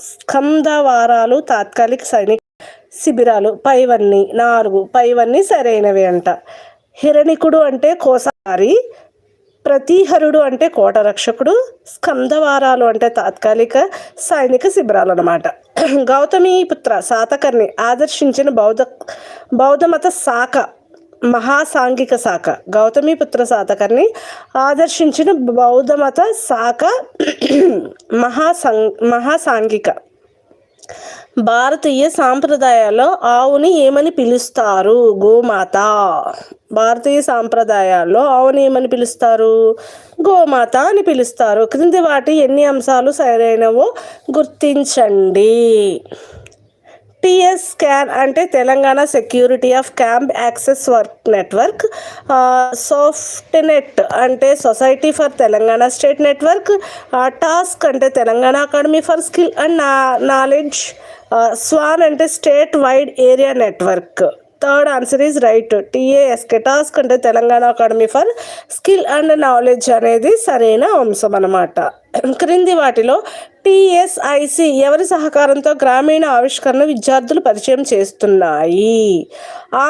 స్కందవారాలు తాత్కాలిక సైనిక శిబిరాలు. పైవన్నీ నాలుగు. పైవన్నీ సరైనవి అంట. హిరణికుడు అంటే కోసారి ప్రతిహరుడు అంటే కోట రక్షకుడు స్కందవారాలు అంటే తాత్కాలిక సైనిక శిబిరాలు అనమాట గౌతమి పుత్ర శాతకర్ణి ఆదర్శించిన బౌద్ధ బౌద్ధమత శాఖ మహాసాంఘిక శాఖ గౌతమిపుత్ర శాతకర్ని ఆదర్శించిన బౌద్ధమత శాఖ మహాసం మహాసాంఘిక. భారతీయ సాంప్రదాయాల్లో ఆవుని ఏమని పిలుస్తారు? గోమాత. భారతీయ సాంప్రదాయాల్లో ఆవుని ఏమని పిలుస్తారు? గోమాత అని పిలుస్తారు. క్రింది వాటి ఎన్ని అంశాలు సరైనవో గుర్తించండి. టిఎస్ స్కాన్ అంటే Telangana security of camp access work network softnet అంటే society for Telangana state network task అంటే Telangana academy for skill and knowledge swan అంటే state wide area network. Third answer is right. T A S K task అంటే Telangana academy for skill and knowledge అనేది సరైన అంశం అనమాట క్రింది వాటిలో TSIC ఎవరి సహకారంతో గ్రామీణ ఆవిష్కరణ విద్యార్థులు పరిచయం చేస్తున్నాయి?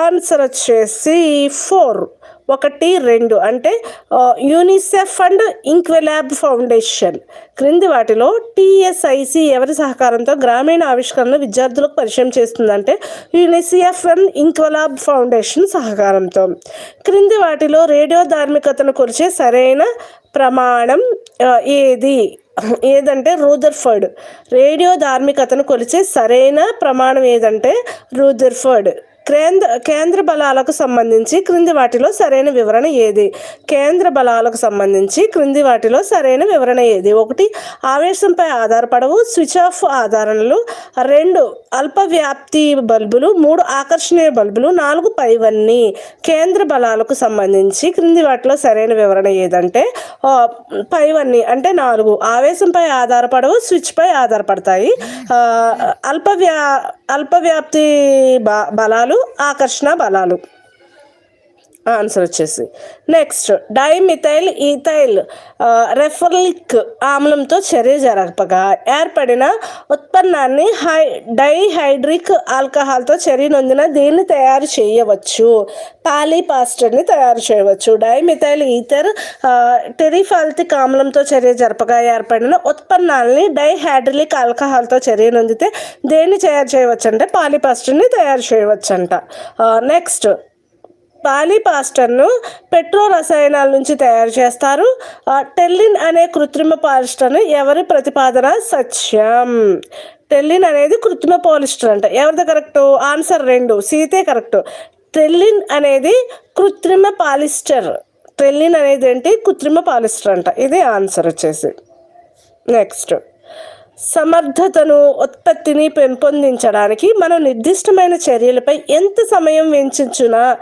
ఆన్సర్ వచ్చేసి ఫోర్ ఒకటి రెండు అంటే యూనిసెఫ్ అండ్ ఇంక్వెలాబ్ ఫౌండేషన్ క్రింది వాటిలో టిఎస్ఐసి ఎవరి సహకారంతో గ్రామీణ ఆవిష్కరణ విద్యార్థులకు పరిచయం చేస్తుందంటే యూనిసెఫ్ అండ్ ఇంక్వెలాబ్ ఫౌండేషన్ సహకారంతో. క్రింది వాటిలో రేడియో ధార్మికతను కొలిచే సరైన ప్రమాణం ఏది? ఏదంటే రూదర్ఫర్డ్. రేడియో ధార్మికతను కొలిచే సరైన ప్రమాణం ఏదంటే రూదర్ఫర్డ్. కేంద్ర కేంద్ర బలాలకు సంబంధించి క్రింది వాటిలో సరైన వివరణ ఏది? కేంద్ర బలాలకు సంబంధించి క్రింది వాటిలో సరైన వివరణ ఏది? ఒకటి ఆవేశంపై ఆధారపడవు స్విచ్ ఆఫ్ ఆధారణలు. రెండు అల్ప వ్యాప్తి బల్బులు. మూడు ఆకర్షణీయ బల్బులు. నాలుగు పైవన్నీ. కేంద్ర బలాలకు సంబంధించి క్రింది వాటిలో సరైన వివరణ ఏదంటే పైవన్నీ అంటే నాలుగు. ఆవేశంపై ఆధారపడవు స్విచ్పై ఆధారపడతాయి. అల్ప వ్యా అల్ప వ్యాప్తి బలాలు బలాలు ఆకర్షణ బలాలు. ఆన్సర్ వచ్చేసి. నెక్స్ట్ డైమిథైల్ ఈథైల్ రెఫర్లిక్ ఆమ్లంతో చర్య జరపగా. ఏర్పడిన ఉత్పన్నాన్ని హై డైహైడ్రిక్ ఆల్కహాల్తో చర్య నొందిన దీన్ని తయారు చేయవచ్చు. పాలీపాస్టర్ని తయారు చేయవచ్చు. డైమిథైల్ ఈథర్ టెరిఫాల్తిక్ ఆమ్లంతో చర్య జరపగా. ఏర్పడిన ఉత్పన్నాల్ని డైహైడ్రిక్ ఆల్కహాల్తో చర్య నొందితే దేన్ని తయారు చేయవచ్చు అంటే పాలీపాస్టర్ని తయారు చేయవచ్చు అంట నెక్స్ట్ పాలిపాస్టర్ను పెట్రో రసాయనాల నుంచి తయారు చేస్తారు. టెల్లిన్ అనే కృత్రిమ పాలిస్టర్ను ఎవరి ప్రతిపాదన? సత్యం. టెల్లిన్ అనేది కృత్రిమ పాలిస్టర్ అంట. ఎవరిది కరెక్ట్? ఆన్సర్ రెండు. సీతే కరెక్ట్. టెల్లిన్ అనేది కృత్రిమ పాలిస్టర్. టెల్లిన్ అనేది ఏంటి? కృత్రిమ పాలిస్టర్ అంట. ఇది ఆన్సర్ వచ్చేసి. నెక్స్ట్. సమర్థతను ఉత్పత్తిని పెంపొందించడానికి మనం నిర్దిష్టమైన చర్యలపై ఎంత సమయం వెచ్చించున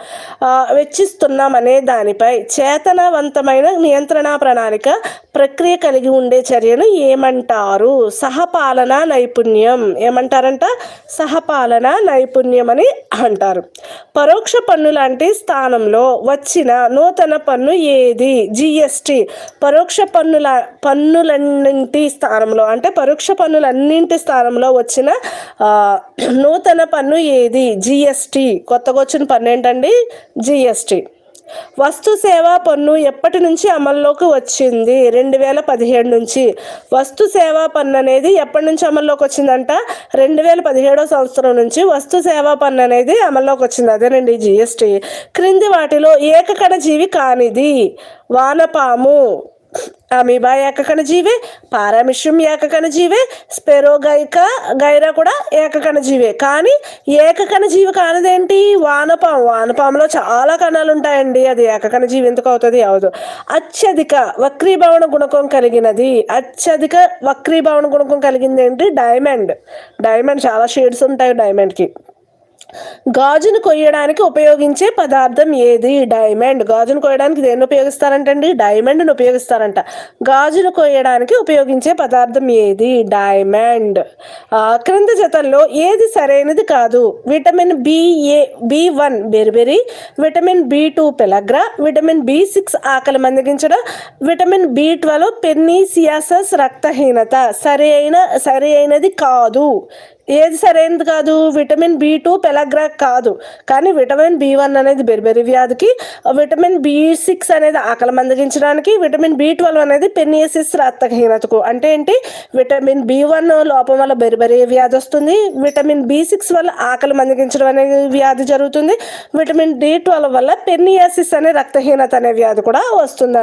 వెచ్చిస్తున్నామనే దానిపై చేతనవంతమైన నియంత్రణ ప్రణాళిక ప్రక్రియ కలిగి ఉండే చర్యను ఏమంటారు? సహపాలన నైపుణ్యం ఏమంటారంట? సహపాలన నైపుణ్యం అని అంటారు. పరోక్ష పన్ను లాంటి స్థానంలో వచ్చిన నూతన పన్ను ఏది? జిఎస్టి. పరోక్ష పన్నుల పన్నులన్నింటి స్థానంలో అంటే పరోక్ష పన్నులన్నింటి స్థానంలో వచ్చిన నూతన పన్ను ఏది? జిఎస్టి కొత్తగా వచ్చిన పన్ను ఏంటండి జిఎస్టి వస్తు సేవా పన్ను ఎప్పటి నుంచి అమల్లోకి వచ్చింది? రెండు వేల పదిహేడు నుంచి. వస్తు సేవా పన్ను అనేది ఎప్పటి నుంచి అమల్లోకి వచ్చిందంట? రెండు వేల పదిహేడో సంవత్సరం నుంచి వస్తు సేవా పన్ను అనేది అమల్లోకి వచ్చింది. అదేనండి జిఎస్టి క్రింది వాటిలో ఏకకణ జీవి కానిది. వానపాము. అమీబా ఏకకణ జీవే పారామిషం ఏకకణ జీవే స్పెరోగైక గైరా కూడా ఏకకణ జీవే. కానీ ఏకకణ జీవి కానిదేంటి? వానపాము వానపాములో చాలా కణాలు ఉంటాయండి అది ఏకకణ జీవి ఎందుకు అవుతుంది? అవదు. అత్యధిక వక్రీభవన గుణకం కలిగినది. అత్యధిక వక్రీభవన గుణకం కలిగింది ఏంటి డైమండ్. డైమండ్ చాలా షేడ్స్ ఉంటాయి డైమండ్కి. గాజును కొయ్యడానికి ఉపయోగించే పదార్థం ఏది? డైమండ్. గాజును కొయ్యడానికి దేన్ని ఉపయోగిస్తారంటండి? డైమండ్ను ఉపయోగిస్తారంట. గాజును కొయ్యడానికి ఉపయోగించే పదార్థం ఏది? డైమండ్. క్రింద జతల్లో ఏది సరైనది కాదు? Vitamin BA B one beriberi vitamin B two pellagra vitamin B six ఆకలి మందగించడం విటమిన్ బి ట్వెల్వ్ పెన్నీసియాసస్ రక్తహీనత. సరి అయిన సరి అయినది కాదు. ఏది సరైనది కాదు. విటమిన్ బి టూ పెలగ్రా కాదు. కానీ విటమిన్ బి వన్ అనేది బెరిబెరి వ్యాధికి విటమిన్ బి సిక్స్ అనేది ఆకలి మందగించడానికి విటమిన్ బి ట్వెల్వ్ అనేది పెనియసిస్ రక్తహీనతకు. అంటే ఏంటి? విటమిన్ బి వన్ లోపం వల్ల బెరిబెరి వ్యాధి వస్తుంది. విటమిన్ బి సిక్స్ వల్ల ఆకలి మందగించడం అనే వ్యాధి జరుగుతుంది. విటమిన్ డి ట్వెల్వ్ వల్ల పెనియాసిస్ అనే రక్తహీనత అనే వ్యాధి కూడా వస్తుంది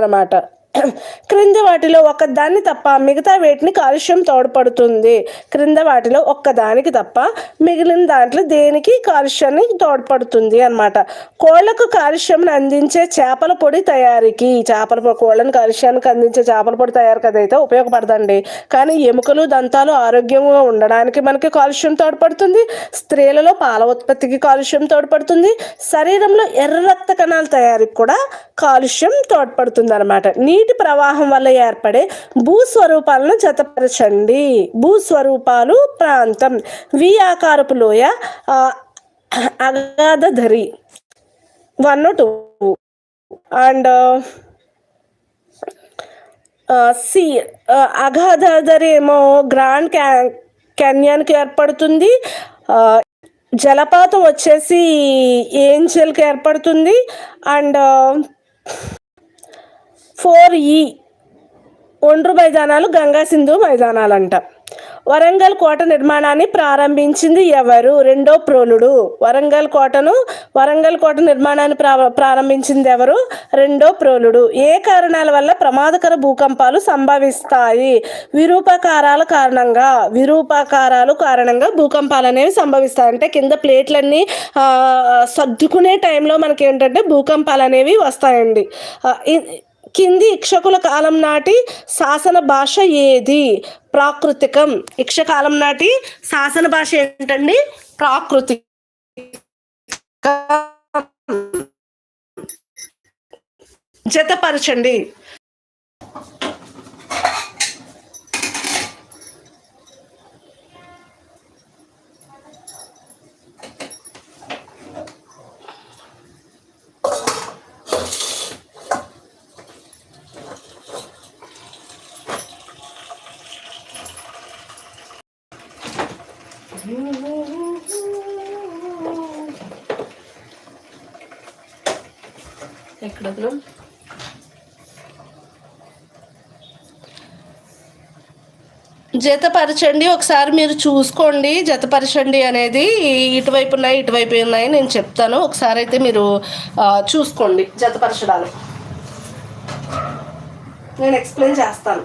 క్రింద వాటిలో ఒకదాన్ని తప్ప మిగతా వేటిని కాలుష్యం తోడ్పడుతుంది. క్రింద వాటిలో ఒక్కదానికి తప్ప మిగిలిన దాంట్లో దేనికి కాలుష్యాన్ని తోడ్పడుతుంది అన్నమాట. కోళ్ళకు కాలుష్యం అందించే చేపల పొడి తయారీకి చేపల పొడి కోళ్ళని కాలుష్యానికి అందించే చేపల పొడి తయారు కదైతే ఉపయోగపడదండి. కానీ ఎముకలు దంతాలు ఆరోగ్యంగా ఉండడానికి మనకి కాలుష్యం తోడ్పడుతుంది. స్త్రీలలో పాల ఉత్పత్తికి కాలుష్యం తోడ్పడుతుంది. శరీరంలో ఎర్ర రక్త కణాల తయారీకి కూడా కాలుష్యం తోడ్పడుతుంది అనమాట నీటి ప్రవాహం వల్ల ఏర్పడే భూస్వరూపాలను జతపరచండి. భూస్వరూపాలు ప్రాంతం. వి ఆకారపు లోయ అగాధరి అగాధధరి. One two. అండ్ సి అగాధరి ఏమో గ్రాండ్ క్యా క్యాన్యాన్కి ఏర్పడుతుంది. జలపాతం వచ్చేసి ఏంజల్కి ఏర్పడుతుంది. అండ్ ఫోర్ ఈ. ఒండ్రు మైదానాలు గంగా సింధు మైదానాలు అంట వరంగల్ కోట నిర్మాణాన్ని ప్రారంభించింది ఎవరు? రెండో ప్రోలుడు. వరంగల్ కోటను వరంగల్ కోట నిర్మాణాన్ని ప్రా ప్రారంభించింది ఎవరు? రెండో ప్రోలుడు. ఏ కారణాల వల్ల ప్రమాదకర భూకంపాలు సంభవిస్తాయి? విరూపకారాల కారణంగా విరూపకారాలు కారణంగా భూకంపాలు అనేవి సంభవిస్తాయి. అంటే కింద ప్లేట్లన్నీ సర్దుకునే టైంలో మనకి ఏంటంటే భూకంపాలు అనేవి వస్తాయండి. కింది ఇక్షకుల కాలం నాటి శాసన భాష ఏది? ప్రాకృతికం. ఇక్షకాలం నాటి శాసన భాష ఏంటండి? ప్రాకృతి జతపరచండి. ఎక్కడ జతపరచండి ఒకసారి మీరు చూసుకోండి. జతపరచండి అనేది ఇటువైపు ఉన్నాయి ఇటువైపు ఉన్నాయి నేను చెప్తాను. ఒకసారి అయితే మీరు చూసుకోండి జతపరచడాలు నేను ఎక్స్ప్లెయిన్ చేస్తాను.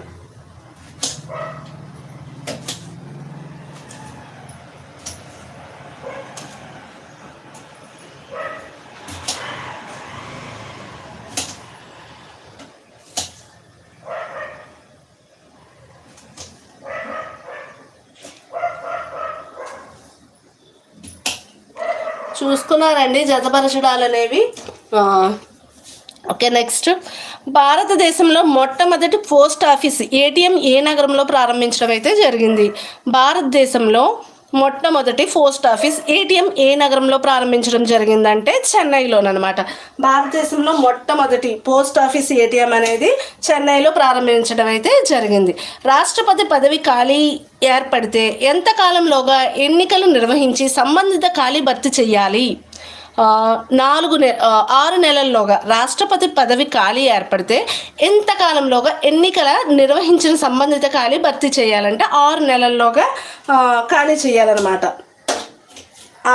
చూసుకున్నారండి జతపరచడాలు అనేవి ఓకే నెక్స్ట్. భారతదేశంలో మొట్టమొదటి పోస్ట్ ఆఫీస్ ఏటీఎం ఏ నగరంలో ప్రారంభించడం అయితే జరిగింది. భారతదేశంలో మొట్టమొదటి పోస్ట్ ఆఫీస్ ఏటీఎం ఏ నగరంలో ప్రారంభించడం జరిగిందంటే చెన్నైలోనమాట భారతదేశంలో మొట్టమొదటి పోస్ట్ ఆఫీస్ ఏటీఎం అనేది చెన్నైలో ప్రారంభించడం అయితే జరిగింది. రాష్ట్రపతి పదవి ఖాళీ ఏర్పడితే ఎంతకాలంలోగా ఎన్నికలు నిర్వహించి సంబంధిత ఖాళీ భర్తీ చేయాలి? నాలుగు నె ఆరు నెలల్లోగా రాష్ట్రపతి పదవి ఖాళీ ఏర్పడితే ఎంతకాలంలోగా ఎన్నికల నిర్వహించిన సంబంధిత ఖాళీ భర్తీ చేయాలంటే ఆరు నెలల్లోగా ఖాళీ చేయాలన్నమాట.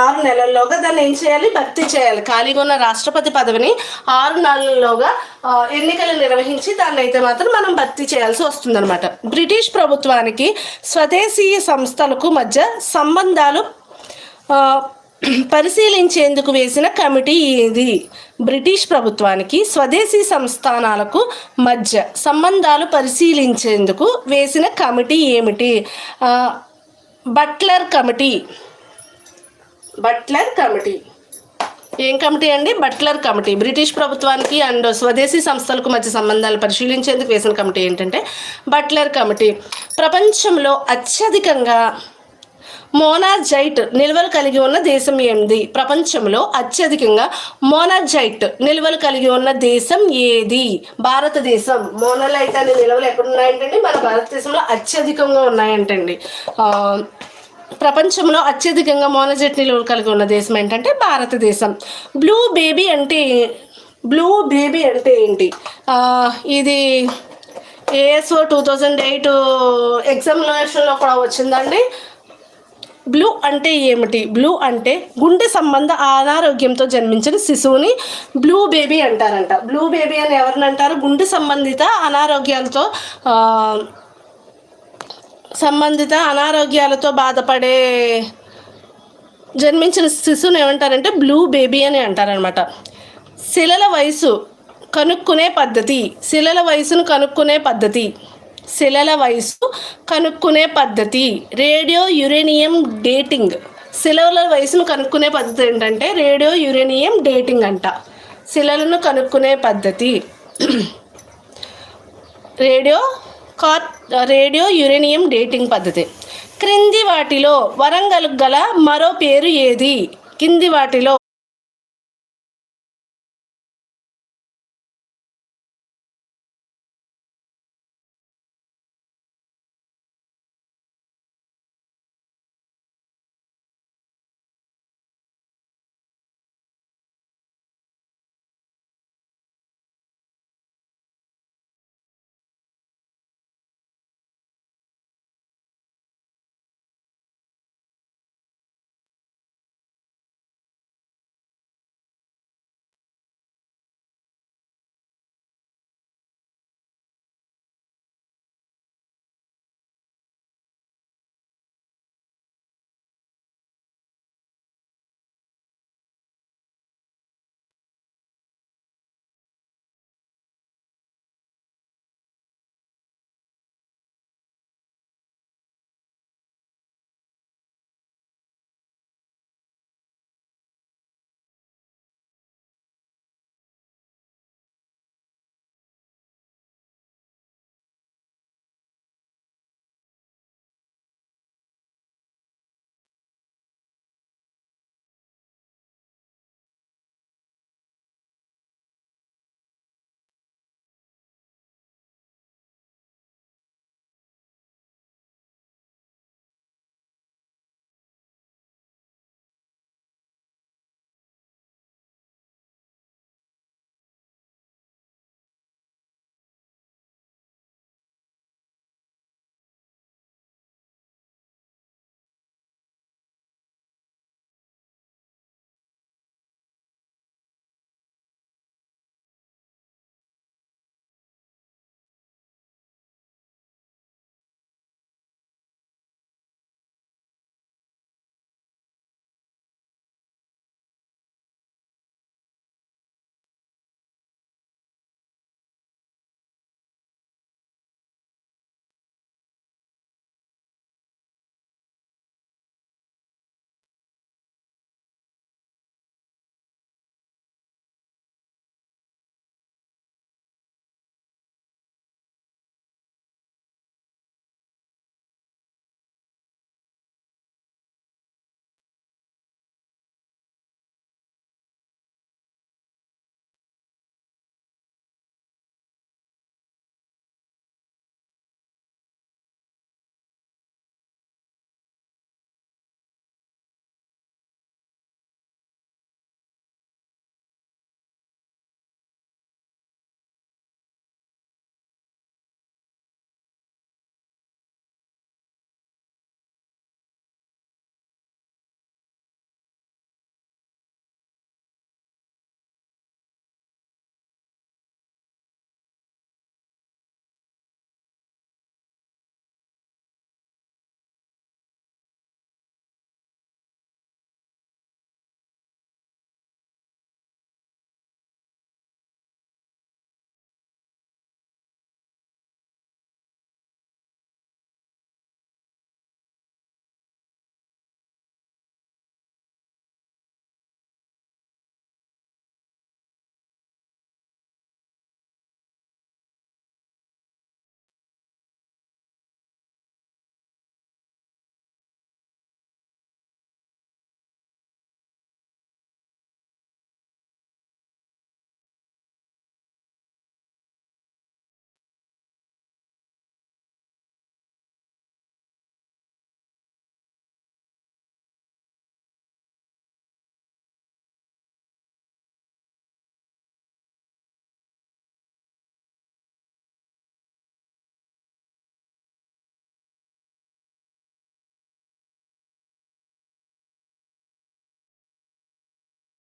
ఆరు నెలల్లోగా దాన్ని ఏం చేయాలి? భర్తీ చేయాలి. ఖాళీగా ఉన్న రాష్ట్రపతి పదవిని ఆరు నెలల్లోగా ఎన్నికలు నిర్వహించి దాన్ని అయితే మాత్రం మనం భర్తీ చేయాల్సి వస్తుందన్నమాట. బ్రిటిష్ ప్రభుత్వానికి స్వదేశీయ సంస్థలకు మధ్య సంబంధాలు పరిశీలించేందుకు వేసిన కమిటీ ఏది? బ్రిటిష్ ప్రభుత్వానికి స్వదేశీ సంస్థానాలకు మధ్య సంబంధాలు పరిశీలించేందుకు వేసిన కమిటీ ఏమిటి? Butler committee. Butler committee. ఏం కమిటీ అండి? Butler committee. బ్రిటిష్ ప్రభుత్వానికి అండ్ స్వదేశీ సంస్థలకు మధ్య సంబంధాలు పరిశీలించేందుకు వేసిన కమిటీ ఏంటంటే బట్లర్ కమిటీ. ప్రపంచంలో అత్యధికంగా మోనాజైట్ నిల్వలు కలిగి ఉన్న దేశం ఏంది? ప్రపంచంలో అత్యధికంగా మోనాజైట్ నిల్వలు కలిగి ఉన్న దేశం ఏది? భారతదేశం. మోనలైట్ అనే నిల్వలు ఎక్కడ ఉన్నాయంటండి మన భారతదేశంలో అత్యధికంగా ఉన్నాయంటండి. ప్రపంచంలో అత్యధికంగా మోనజైట్ నిల్వలు కలిగి ఉన్న దేశం ఏంటంటే భారతదేశం. బ్లూ బేబీ అంటే బ్లూ బేబీ అంటే ఏంటి? ఇది ఏఎస్ఓ టూ థౌజండ్ ఎయిట్ ఎగ్జామినేషన్లో కూడా వచ్చిందండి. బ్లూ అంటే ఏమిటి? బ్లూ అంటే గుండె సంబంధ అనారోగ్యంతో జన్మించిన శిశువుని బ్లూ బేబీ అంటారంట. బ్లూ బేబీ అని ఎవరిని అంటారు? గుండె సంబంధిత అనారోగ్యాలతో సంబంధిత అనారోగ్యాలతో బాధపడే జన్మించిన శిశువుని ఏమంటారంటే బ్లూ బేబీ అని అంటారనమాట శిలల వయసు కనుక్కునే పద్ధతి శిలల వయసును కనుక్కునే పద్ధతి. శిలల వయసు కనుక్కునే పద్ధతి. Radio uranium dating. శిలల వయసును కనుక్కునే పద్ధతి ఏంటంటే రేడియో యురేనియం డేటింగ్ అంట. శిలలను కనుక్కునే పద్ధతి. Radio car radio uranium dating పద్ధతి. క్రింది వాటిలో వరంగల్ గల మరో పేరు ఏది? కింది వాటిలో